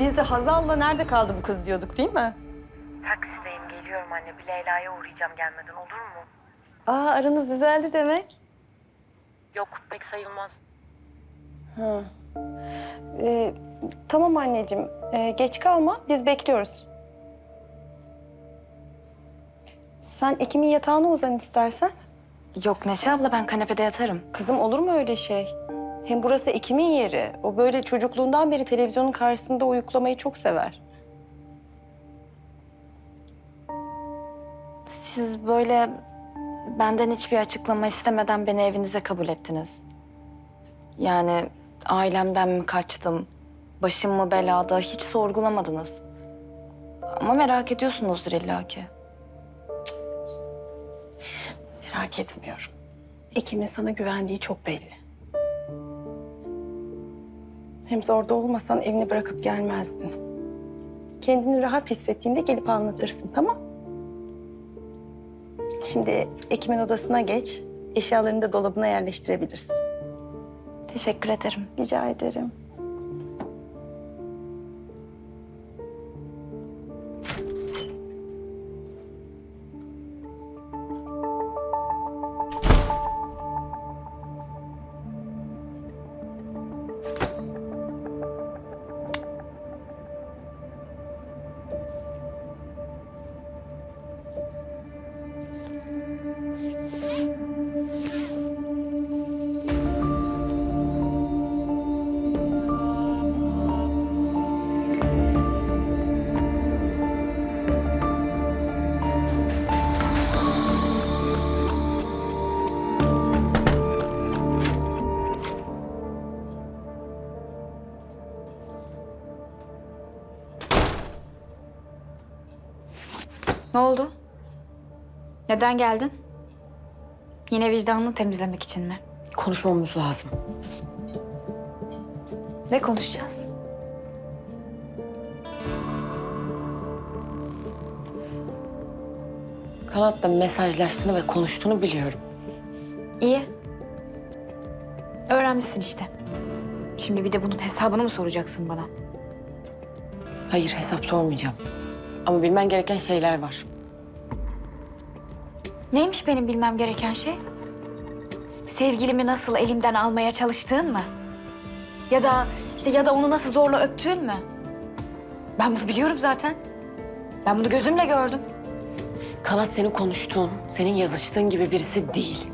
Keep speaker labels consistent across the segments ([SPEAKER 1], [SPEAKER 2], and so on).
[SPEAKER 1] Biz de Hazal'la nerede kaldı bu kız diyorduk değil mi?
[SPEAKER 2] Taksideyim geliyorum anne. Bir Leyla'ya uğrayacağım gelmeden olur mu?
[SPEAKER 1] Aa aranız düzeldi demek.
[SPEAKER 2] Yok pek sayılmaz.
[SPEAKER 1] Ee, tamam anneciğim. Ee, geç kalma. Biz bekliyoruz. Sen Ekim'in yatağına uzan istersen.
[SPEAKER 3] Yok Neşe abla ben kanepede yatarım.
[SPEAKER 1] Kızım olur mu öyle şey? Hem burası Ekim'in yeri. O böyle çocukluğundan beri televizyonun karşısında uyuklamayı çok sever.
[SPEAKER 3] Siz böyle benden hiçbir açıklama istemeden beni evinize kabul ettiniz. Yani ailemden mi kaçtım, başım mı belada hiç sorgulamadınız. Ama merak ediyorsunuzdur illaki.
[SPEAKER 1] Merak etmiyorum. Ekim'in sana güvendiği çok belli. Hem zorda olmasan evini bırakıp gelmezdin. Kendini rahat hissettiğinde gelip anlatırsın, tamam? Şimdi Ekim'in odasına geç. Eşyalarını da dolabına yerleştirebilirsin.
[SPEAKER 3] Teşekkür ederim.
[SPEAKER 1] Rica ederim.
[SPEAKER 3] Ne oldu? Neden geldin? Yine vicdanını temizlemek için mi?
[SPEAKER 4] Konuşmamız lazım.
[SPEAKER 3] Ne konuşacağız?
[SPEAKER 4] Kanat'la mesajlaştığını ve konuştuğunu biliyorum.
[SPEAKER 3] İyi. Öğrenmişsin işte. Şimdi bir de bunun hesabını mı soracaksın bana?
[SPEAKER 4] Hayır hesap sormayacağım. Ama bilmen gereken şeyler var.
[SPEAKER 3] Neymiş benim bilmem gereken şey? Sevgilimi nasıl elimden almaya çalıştığın mı? Ya da işte ya da onu nasıl zorla öptüğün mü? Ben bunu biliyorum zaten. Ben bunu gözümle gördüm.
[SPEAKER 4] Kanat senin konuştuğun, senin yazıştığın gibi birisi değil.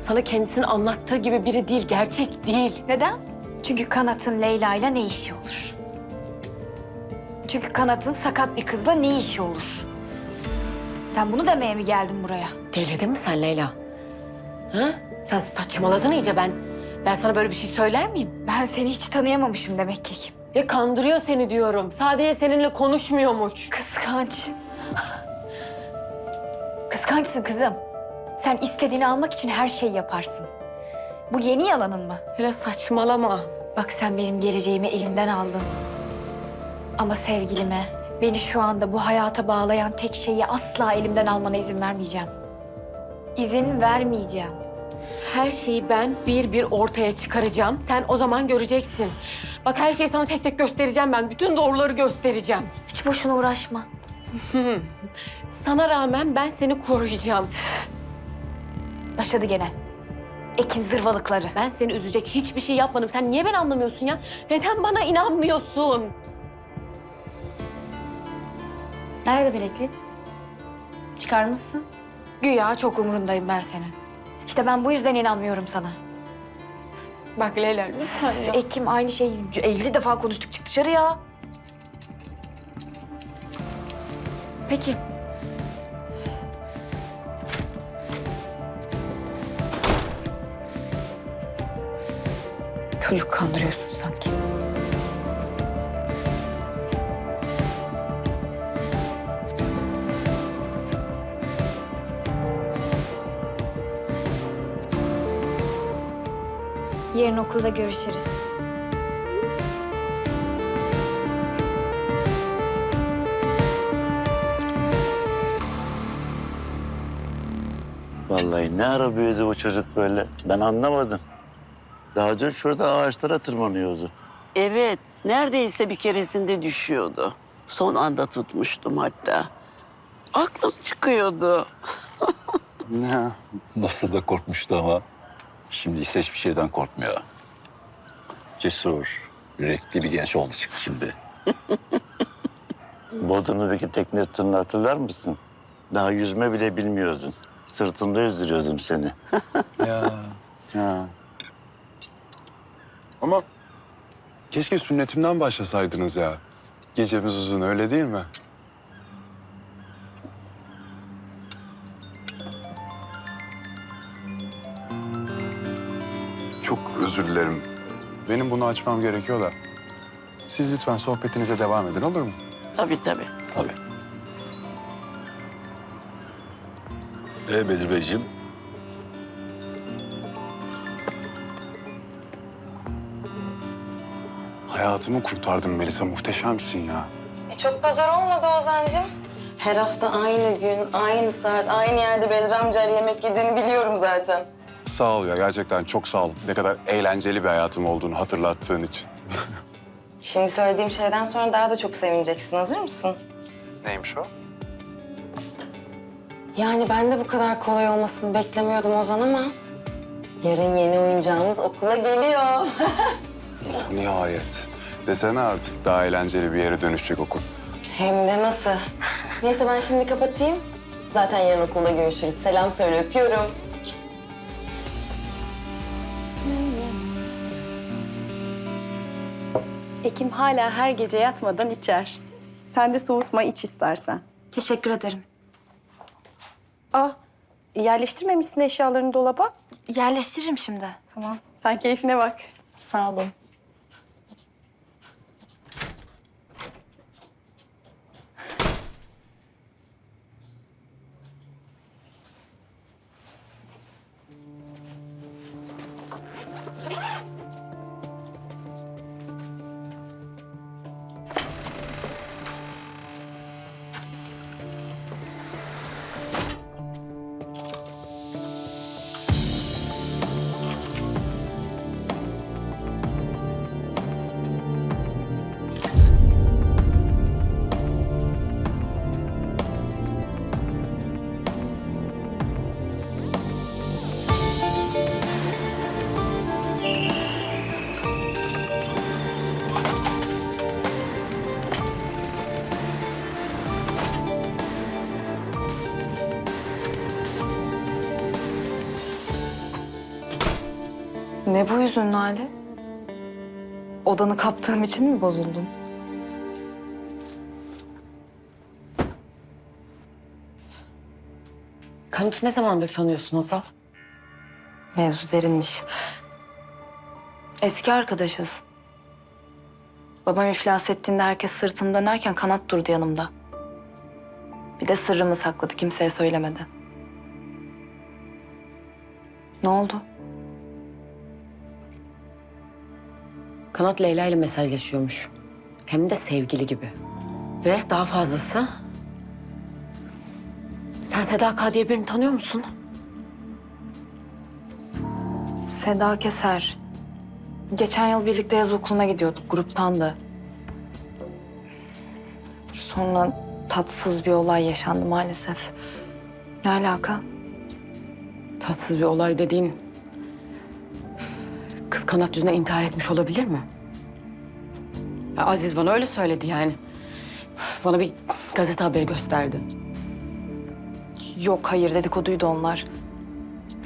[SPEAKER 4] Sana kendisini anlattığı gibi biri değil, gerçek değil.
[SPEAKER 3] Neden? Çünkü Kanat'ın Leyla'yla ne işi olur? Çünkü Kanat'ın sakat bir kızla ne işi olur? Sen bunu demeye mi geldin buraya?
[SPEAKER 4] Delirdin mi sen Leyla? Ha? Sen saçmaladın iyice ben. Ben sana böyle bir şey söyler miyim?
[SPEAKER 3] Ben seni hiç tanıyamamışım demek ki.
[SPEAKER 4] Ya kandırıyor seni diyorum. Sadece seninle konuşmuyormuş.
[SPEAKER 3] Kıskanç. Kıskançsın kızım. Sen istediğini almak için her şeyi yaparsın. Bu yeni yalanın mı?
[SPEAKER 4] Hele saçmalama.
[SPEAKER 3] Bak sen benim geleceğimi elimden aldın. Ama sevgilime, beni şu anda bu hayata bağlayan tek şeyi asla elimden almana izin vermeyeceğim. İzin vermeyeceğim.
[SPEAKER 4] Her şeyi ben bir bir ortaya çıkaracağım. Sen o zaman göreceksin. Bak her şeyi sana tek tek göstereceğim ben. Bütün doğruları göstereceğim.
[SPEAKER 3] Hiç boşuna uğraşma.
[SPEAKER 4] Sana rağmen ben seni koruyacağım.
[SPEAKER 3] Başladı gene. Ekim zırvalıkları.
[SPEAKER 4] Ben seni üzecek hiçbir şey yapmadım. Sen niye beni anlamıyorsun ya? Neden bana inanmıyorsun?
[SPEAKER 3] Nerede bilekliğin? Çıkarmışsın. Güya çok umurundayım ben senin. İşte ben bu yüzden inanmıyorum sana.
[SPEAKER 4] Bak Leyla lütfen ya.
[SPEAKER 3] Ekim aynı şeyi 50 defa konuştuk çık dışarı ya.
[SPEAKER 4] Peki.
[SPEAKER 3] Çocuk kandırıyorsun Yarın okulda görüşürüz.
[SPEAKER 5] Vallahi ne ara büyüdü bu çocuk böyle? Ben anlamadım. Daha dün şurada ağaçlara tırmanıyordu.
[SPEAKER 6] Evet, neredeyse bir keresinde düşüyordu. Son anda tutmuştum hatta. Aklım çıkıyordu.
[SPEAKER 7] Ne? Nasıl da korkmuştu ama. Şimdi ise hiçbir şeyden korkmuyor. Cesur, yürekli bir genç oldu çıktı şimdi.
[SPEAKER 5] Bodrum'daki tekne turunu hatırlar mısın? Daha yüzme bile bilmiyordun. Sırtında yüzdürüyordum seni.
[SPEAKER 7] Ya.
[SPEAKER 5] Ha.
[SPEAKER 8] Ama keşke sünnetimden başlasaydınız ya. Gecemiz uzun öyle değil mi? Açmam gerekiyor da. Siz lütfen sohbetinize devam edin olur mu?
[SPEAKER 6] Tabii tabii.
[SPEAKER 7] Tabii. Ee Bedir Beyciğim,
[SPEAKER 8] Hayatımı kurtardın Melisa. Muhteşemsin ya.
[SPEAKER 9] E çok da zor olmadı Ozan'cığım. Her hafta aynı gün, aynı saat, aynı yerde Bedir amcayla yemek yediğini biliyorum zaten.
[SPEAKER 8] Sağ ol ya. Gerçekten çok sağ ol. Ne kadar eğlenceli bir hayatım olduğunu hatırlattığın için.
[SPEAKER 9] Şimdi söylediğim şeyden sonra daha da çok sevineceksin. Hazır mısın?
[SPEAKER 8] Neymiş o?
[SPEAKER 9] Yani ben de bu kadar kolay olmasını beklemiyordum Ozan ama... Yarın yeni oyuncağımız okula geliyor.
[SPEAKER 8] Oh, nihayet. Desene artık daha eğlenceli bir yere dönüşecek okul.
[SPEAKER 9] Hem de nasıl? Neyse ben şimdi kapatayım. Zaten yarın okulda görüşürüz. Selam söyle, öpüyorum. Ekim hala her gece yatmadan içer. Sen de soğutma iç istersen.
[SPEAKER 10] Teşekkür ederim.
[SPEAKER 9] Ah, yerleştirmemişsin eşyalarını dolaba.
[SPEAKER 10] Yerleştiririm şimdi.
[SPEAKER 9] Tamam. Sen keyfine bak.
[SPEAKER 10] Sağ olun. Yüzünün hali? Odanı kaptığım için mi bozuldun?
[SPEAKER 4] Kanıt'ı ne zamandır tanıyorsun Hazal?
[SPEAKER 10] Mevzu derinmiş. Eski arkadaşız. Babam iflas ettiğinde herkes sırtını dönerken kanat durdu yanımda. Bir de sırrımı sakladı, kimseye söylemedi. Ne oldu?
[SPEAKER 4] Kanat Leyla ile mesajlaşıyormuş. Hem de sevgili gibi. Ve daha fazlası... Sen Seda K diye birini tanıyor musun?
[SPEAKER 10] Seda Keser. Geçen yıl birlikte yaz okuluna gidiyorduk, gruptandı. Sonra tatsız bir olay yaşandı maalesef. Ne alaka?
[SPEAKER 4] Tatsız bir olay dediğin... Kanat yüzüne intihar etmiş olabilir mi? Ya Aziz bana öyle söyledi yani. Bana bir gazete haberi gösterdi.
[SPEAKER 10] Yok hayır dedikoduydu onlar.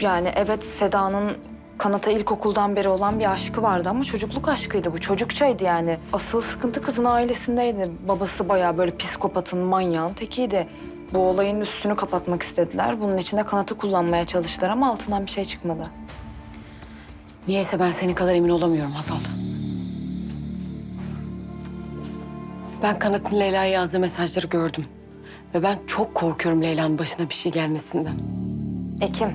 [SPEAKER 10] Yani evet Seda'nın Kanat'a ilkokuldan beri olan bir aşkı vardı ama çocukluk aşkıydı bu. Çocukçaydı yani. Asıl sıkıntı kızın ailesindeydi. Babası bayağı böyle psikopatın, manyağın tekiydi. Bu olayın üstünü kapatmak istediler. Bunun için de Kanat'ı kullanmaya çalıştılar ama altından bir şey çıkmadı.
[SPEAKER 4] Niyeyse ben senin kadar emin olamıyorum Hazal. Ben Kanat'ın Leyla'ya yazdığı mesajları gördüm. Ve ben çok korkuyorum Leyla'nın başına bir şey gelmesinden.
[SPEAKER 10] Ekim.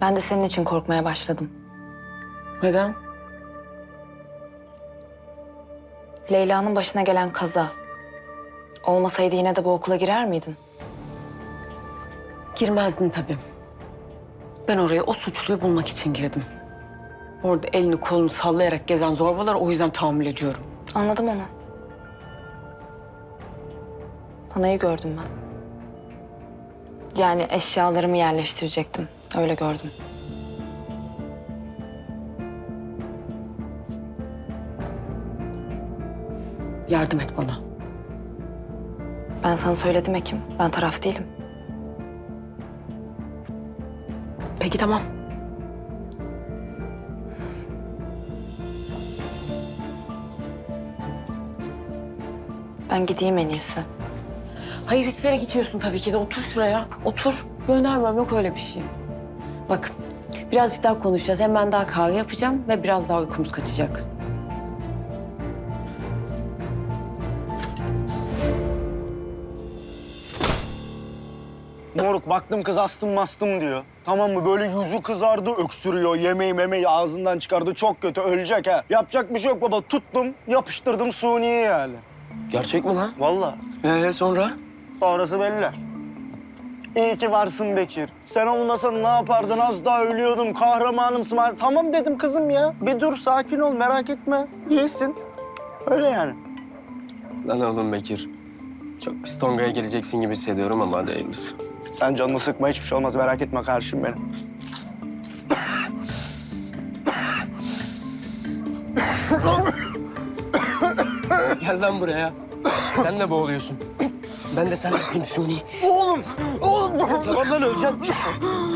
[SPEAKER 10] Ben de senin için korkmaya başladım.
[SPEAKER 4] Neden?
[SPEAKER 10] Leyla'nın başına gelen kaza. Olmasaydı yine de bu okula girer miydin?
[SPEAKER 4] Girmezdin tabii. Ben oraya o suçluyu bulmak için girdim. Orada elini kolunu sallayarak gezen zorbalar o yüzden tahammül ediyorum.
[SPEAKER 10] Anladım onu. Panayı gördüm ben. Yani eşyalarımı yerleştirecektim. Öyle gördüm.
[SPEAKER 4] Yardım et bana.
[SPEAKER 10] Ben sana söyledim Ekim. Ben taraf değilim.
[SPEAKER 4] Peki tamam.
[SPEAKER 10] Ben gideyim en iyisi.
[SPEAKER 4] Hayır hiçbir yere gitmiyorsun tabii ki de. Otur şuraya. Otur. Göndermem yok öyle bir şey. Bak birazcık daha konuşacağız. Hem ben daha kahve yapacağım ve biraz daha uykumuz kaçacak.
[SPEAKER 11] Moruk baktım kız astım mastım diyor. Tamam mı? Böyle yüzü kızardı, öksürüyor. Yemeği memeyi ağzından çıkardı. Çok kötü, ölecek ha. Yapacak bir şey yok baba. Tuttum, yapıştırdım suniye yani.
[SPEAKER 12] Gerçek mi lan?
[SPEAKER 11] Vallahi.
[SPEAKER 12] Ee sonra?
[SPEAKER 11] Sonrası belli. İyi ki varsın Bekir. Sen olmasan ne yapardın? Az daha ölüyordum. Kahramanımsın. Tamam dedim kızım ya. Bir dur, sakin ol. Merak etme. İyisin. Öyle yani.
[SPEAKER 12] Lan oğlum Bekir. Çok pis tongaya geleceksin gibi hissediyorum ama hadi hayırlısı.
[SPEAKER 11] Sen canını sıkma. Hiçbir şey olmaz. Merak etme kardeşim benim.
[SPEAKER 12] Gel lan buraya. Sen de boğuluyorsun. Ben de sen yapayım Suni.
[SPEAKER 11] Oğlum! Oğlum!
[SPEAKER 12] Tamam lan öleceğim.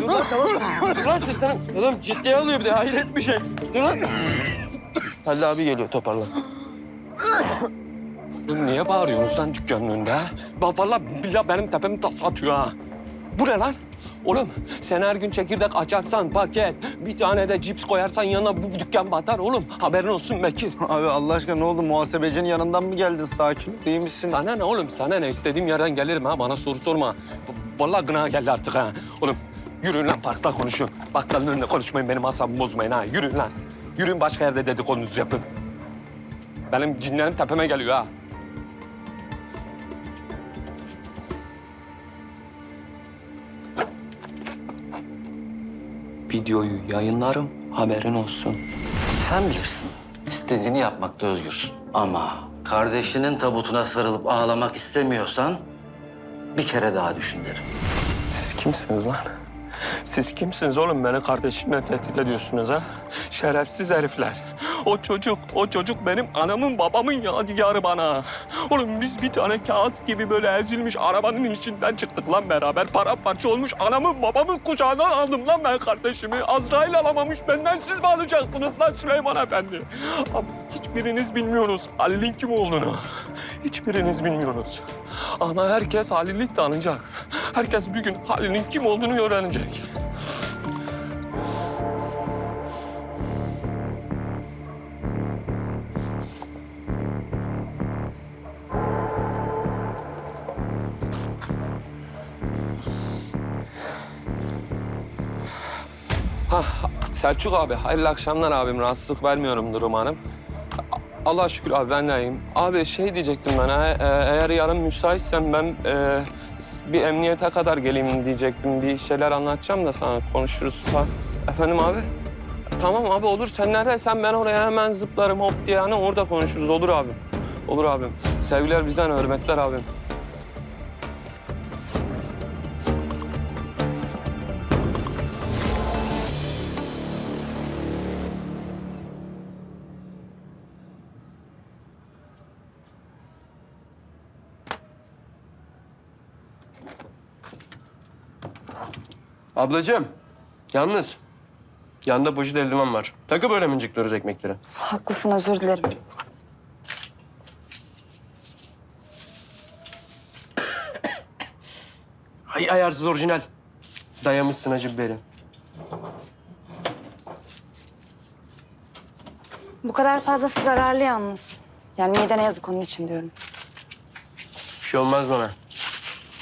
[SPEAKER 12] Dur lan tamam. Dur lan sırtlanın. Oğlum ciddiye alıyor bir de hayret bir şey. Dur lan. Halil abi geliyor toparlan. Oğlum niye bağırıyorsunuz lan dükkanın önünde ha? Bak vallahi billahi benim tepemi tas atıyor ha. Bu ne lan? Oğlum sen her gün çekirdek açarsan paket, bir tane de cips koyarsan yanına bu dükkan batar oğlum. Haberin olsun Bekir.
[SPEAKER 11] Abi Allah aşkına ne oldu? Muhasebecinin yanından mı geldin sakin? Değil misin?
[SPEAKER 12] Sana ne oğlum? Sana ne? İstediğim yerden gelirim ha. Bana soru sorma. Vallahi gına geldi artık ha. Oğlum yürüyün lan parkta konuşun. Bakkalın önünde konuşmayın. Benim asabımı bozmayın ha. Yürüyün lan. Yürüyün başka yerde dedikodunuzu yapın. Benim cinlerim tepeme geliyor ha. Videoyu yayınlarım. Haberin olsun.
[SPEAKER 13] Sen bilirsin. İstediğini yapmakta özgürsün. Ama kardeşinin tabutuna sarılıp ağlamak istemiyorsan bir kere daha düşün derim.
[SPEAKER 12] Siz kimsiniz lan? Siz kimsiniz oğlum? Beni kardeşimle tehdit ediyorsunuz ha? Şerefsiz herifler. O çocuk, o çocuk benim anamın babamın yadigarı bana. Oğlum biz bir tane kağıt gibi böyle ezilmiş arabanın içinden çıktık lan beraber. Paramparça olmuş anamın babamın kucağından aldım lan ben kardeşimi. Azrail alamamış benden siz mi alacaksınız lan Süleyman Efendi? Ama hiçbiriniz bilmiyoruz Halil'in kim olduğunu. Hiçbiriniz bilmiyorsunuz. Ama herkes Halil'i tanıyacak. Herkes bir gün Halil'in kim olduğunu öğrenecek. Selçuk abi, hayırlı akşamlar abim. Rahatsızlık vermiyorumdur umarım. A- Allah şükür abi ben de iyiyim. Abi şey diyecektim ben, e, eğer yarın müsaitsen ben e, bir emniyete kadar geleyim diyecektim. Bir şeyler anlatacağım da sana konuşuruz falan. Efendim abi? Tamam abi olur. Sen neredeysen ben oraya hemen zıplarım hop diye. Hani orada konuşuruz. Olur abim. Olur abim. Sevgiler bizden, hürmetler abim. Ablacığım, yalnız yanında poşet eldiven var. Takı böyle mi incikliyoruz ekmekleri?
[SPEAKER 10] Haklısın özür dilerim.
[SPEAKER 12] Ay ayarsız orijinal. Dayamışsın acı biberi.
[SPEAKER 10] Bu kadar fazlası zararlı yalnız. Yani midene yazık onun için diyorum.
[SPEAKER 12] Bir şey olmaz bana.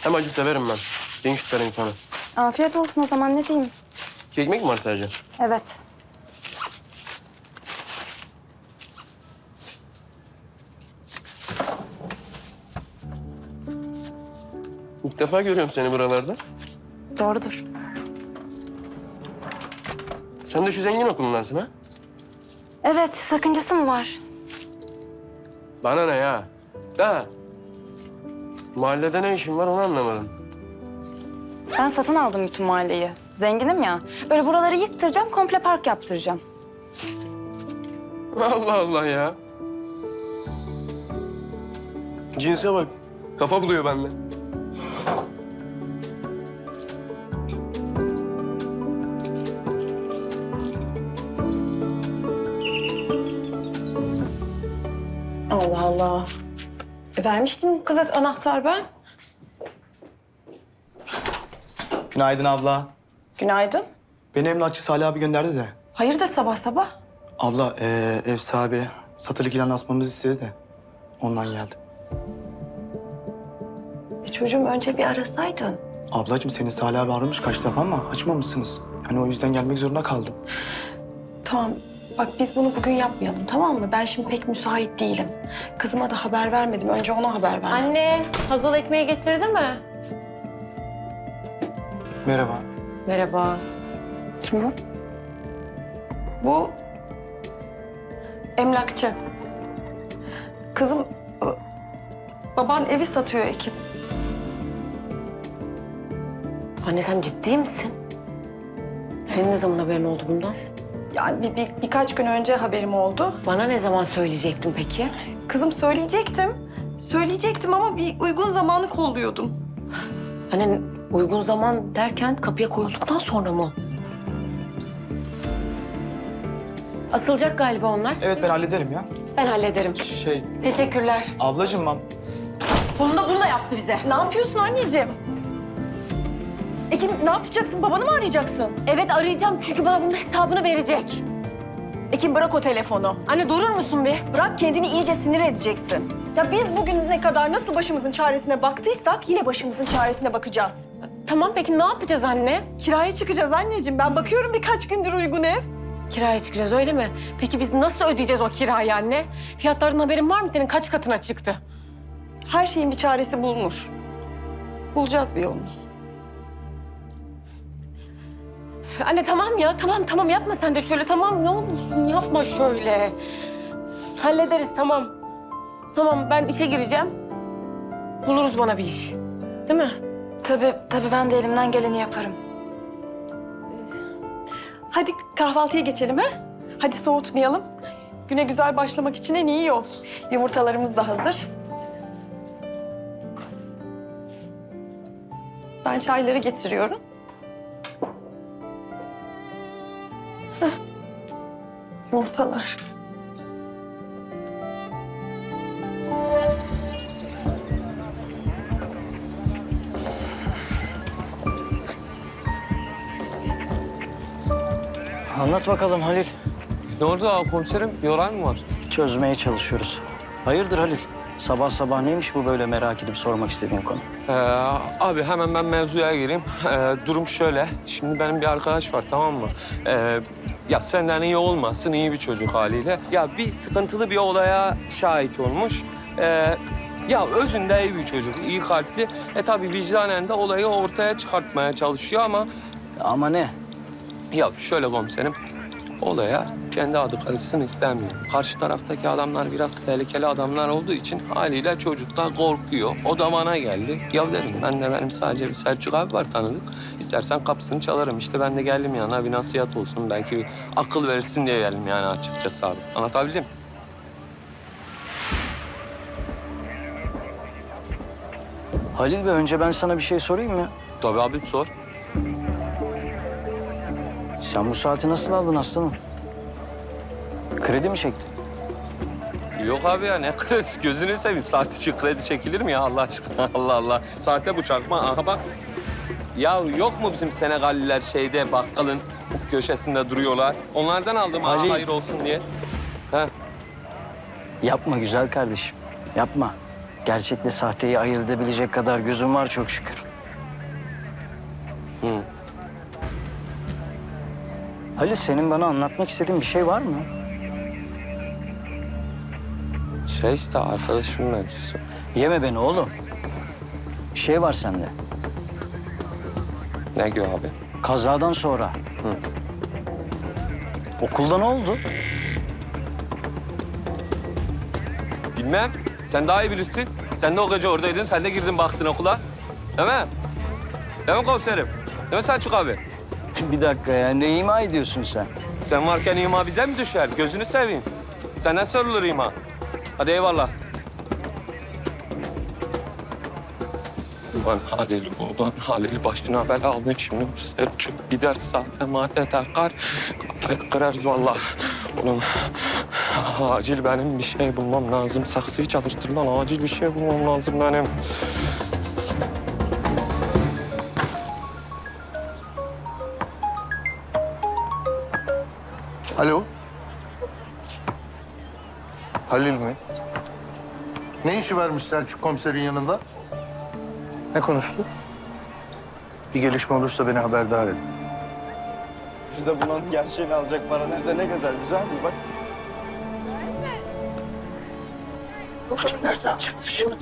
[SPEAKER 12] Hem acı severim ben. Dinç tutar insanı.
[SPEAKER 10] Afiyet olsun o zaman ne diyeyim?
[SPEAKER 12] Ekmek mi var sadece?
[SPEAKER 10] Evet.
[SPEAKER 12] İlk defa görüyorum seni buralarda.
[SPEAKER 10] Doğrudur.
[SPEAKER 12] Sen de şu zengin okulundansın ha?
[SPEAKER 10] Evet, sakıncası mı var?
[SPEAKER 12] Bana ne ya? Da. Mahallede ne işin var onu anlamadım.
[SPEAKER 10] Ben satın aldım bütün mahalleyi. Zenginim ya. Böyle buraları yıktıracağım, komple park yaptıracağım.
[SPEAKER 12] Allah Allah ya. Cinse bak. Kafa buluyor bende.
[SPEAKER 4] Allah Allah. E, vermiştim kıza anahtar ben.
[SPEAKER 11] Günaydın abla.
[SPEAKER 4] Günaydın.
[SPEAKER 11] Beni emlakçı Salih abi gönderdi de.
[SPEAKER 4] Hayırdır sabah sabah?
[SPEAKER 11] Abla eee, ev sahibi satılık ilan asmamızı istedi de ondan geldim.
[SPEAKER 4] E, çocuğum önce bir arasaydın.
[SPEAKER 11] Ablacığım seni Salih abi aramış kaç defa ama açmamışsınız. Yani o yüzden gelmek zorunda kaldım.
[SPEAKER 4] Tamam. Bak biz bunu bugün yapmayalım tamam mı? Ben şimdi pek müsait değilim. Kızıma da haber vermedim. Önce ona haber verdim. Anne, Hazal ekmeği getirdi mi?
[SPEAKER 11] Merhaba.
[SPEAKER 4] Merhaba. Kim bu? Bu emlakçı. Kızım, ba- baban evi satıyor Ekim. Anne sen ciddi misin? Senin ne zaman haberin oldu bundan?
[SPEAKER 1] Yani bir, bir- birkaç gün önce haberim oldu.
[SPEAKER 4] Bana ne zaman söyleyecektin peki?
[SPEAKER 1] Kızım söyleyecektim. Söyleyecektim ama bir uygun zamanı kolluyordum.
[SPEAKER 4] Hani uygun zaman derken kapıya koyulduktan sonra mı? Asılacak galiba onlar.
[SPEAKER 11] Evet ben hallederim ya.
[SPEAKER 4] Ben hallederim.
[SPEAKER 11] Şey
[SPEAKER 4] Teşekkürler.
[SPEAKER 11] ablacığım ben
[SPEAKER 4] Bunu da bunu da yaptı bize.
[SPEAKER 1] Ne yapıyorsun anneciğim? Ekim ne yapacaksın? Babanı mı arayacaksın?
[SPEAKER 4] Evet arayacağım çünkü bana bunun hesabını verecek.
[SPEAKER 1] Ekim bırak o telefonu.
[SPEAKER 4] Anne durur musun bir?
[SPEAKER 1] Bırak kendini iyice sinir edeceksin. Ya biz bugün ne kadar nasıl başımızın çaresine baktıysak yine başımızın çaresine bakacağız.
[SPEAKER 4] Tamam peki ne yapacağız anne?
[SPEAKER 1] Kiraya çıkacağız anneciğim. Ben bakıyorum birkaç gündür uygun ev.
[SPEAKER 4] Kiraya çıkacağız öyle mi? Peki biz nasıl ödeyeceğiz o kirayı anne? Fiyatlardan haberin var mı senin? Kaç katına çıktı?
[SPEAKER 1] Her şeyin bir çaresi bulunur. Bulacağız bir yolunu.
[SPEAKER 4] Anne tamam ya tamam tamam yapma sen de şöyle tamam ne olursun yapma şöyle. Hallederiz tamam. Tamam ben işe gireceğim. Buluruz bana bir iş. Değil mi?
[SPEAKER 10] Tabii, tabii ben de elimden geleni yaparım.
[SPEAKER 1] Hadi kahvaltıya geçelim ha? Hadi soğutmayalım. Güne güzel başlamak için en iyi yol. Yumurtalarımız da hazır. Ben çayları getiriyorum. Heh. Yumurtalar.
[SPEAKER 11] Anlat bakalım Halil.
[SPEAKER 12] Ne oldu abi komiserim? Bir olay mı var?
[SPEAKER 11] Çözmeye çalışıyoruz. Hayırdır Halil? Sabah sabah neymiş bu böyle merak edip sormak istediğin konu?
[SPEAKER 12] Ee, abi hemen ben mevzuya gireyim. Ee, durum şöyle. Şimdi benim bir arkadaş var tamam mı? Ee, ya senden iyi olmasın iyi bir çocuk haliyle. Ya bir sıkıntılı bir olaya şahit olmuş. Ee, ya özünde iyi bir çocuk, iyi kalpli. E tabii vicdanen de olayı ortaya çıkartmaya çalışıyor ama...
[SPEAKER 11] Ama ne?
[SPEAKER 12] Ya şöyle komiserim, olaya kendi adı karışsın istemiyor. Karşı taraftaki adamlar biraz tehlikeli adamlar olduğu için haliyle çocuk da korkuyor. O da bana geldi. Ya dedim ben de benim sadece bir Selçuk abi var tanıdık. İstersen kapısını çalarım. İşte ben de geldim yanına bir nasihat olsun. Belki bir akıl verirsin diye geldim yani açıkçası abi. Anlatabildim.
[SPEAKER 11] Halil Bey önce ben sana bir şey sorayım mı?
[SPEAKER 12] Tabii abi sor.
[SPEAKER 11] Sen bu saati nasıl aldın aslanım? Kredi mi çektin?
[SPEAKER 12] Yok abi ya ne kredisi gözünü seveyim. Saat için kredi çekilir mi ya Allah aşkına? Allah Allah. Saate bu çakma. Aha bak. Ya yok mu bizim Senegalliler şeyde bakkalın köşesinde duruyorlar? Onlardan aldım ha,
[SPEAKER 11] Ali.
[SPEAKER 12] hayır olsun diye. Heh.
[SPEAKER 11] Yapma güzel kardeşim. Yapma. Gerçekle sahteyi ayırt edebilecek kadar gözüm var çok şükür.
[SPEAKER 12] Hı.
[SPEAKER 11] Halil senin bana anlatmak istediğin bir şey var mı?
[SPEAKER 12] Şey işte arkadaşımın mevzusu.
[SPEAKER 11] Yeme beni oğlum. Bir şey var sende.
[SPEAKER 12] Ne diyor abi?
[SPEAKER 11] Kazadan sonra. Okulda ne oldu?
[SPEAKER 12] Bilmem. Sen daha iyi bilirsin. Sen de o gece oradaydın. Sen de girdin baktın okula. Değil mi? Değil mi komiserim? Değil mi Selçuk abi?
[SPEAKER 11] Bir dakika ya ne ima ediyorsun sen?
[SPEAKER 12] Sen varken ima bize mi düşer? Gözünü seveyim. Senden sorulur ima. Hadi eyvallah. Ulan Halil, ulan Halil başına bela aldın şimdi. Selçuk gider zaten madde takar. Kırarız vallahi. Oğlum acil benim bir şey bulmam lazım. Saksıyı çalıştır lan. Acil bir şey bulmam lazım benim.
[SPEAKER 11] Alo. Halil mi? Ne işi varmış Selçuk komiserin yanında? Ne konuştu? Bir gelişme olursa beni haberdar edin. Biz de bunun gerçeğini alacak paranız da ne kadar güzel bir bak.
[SPEAKER 6] Nereden çıktı şimdi?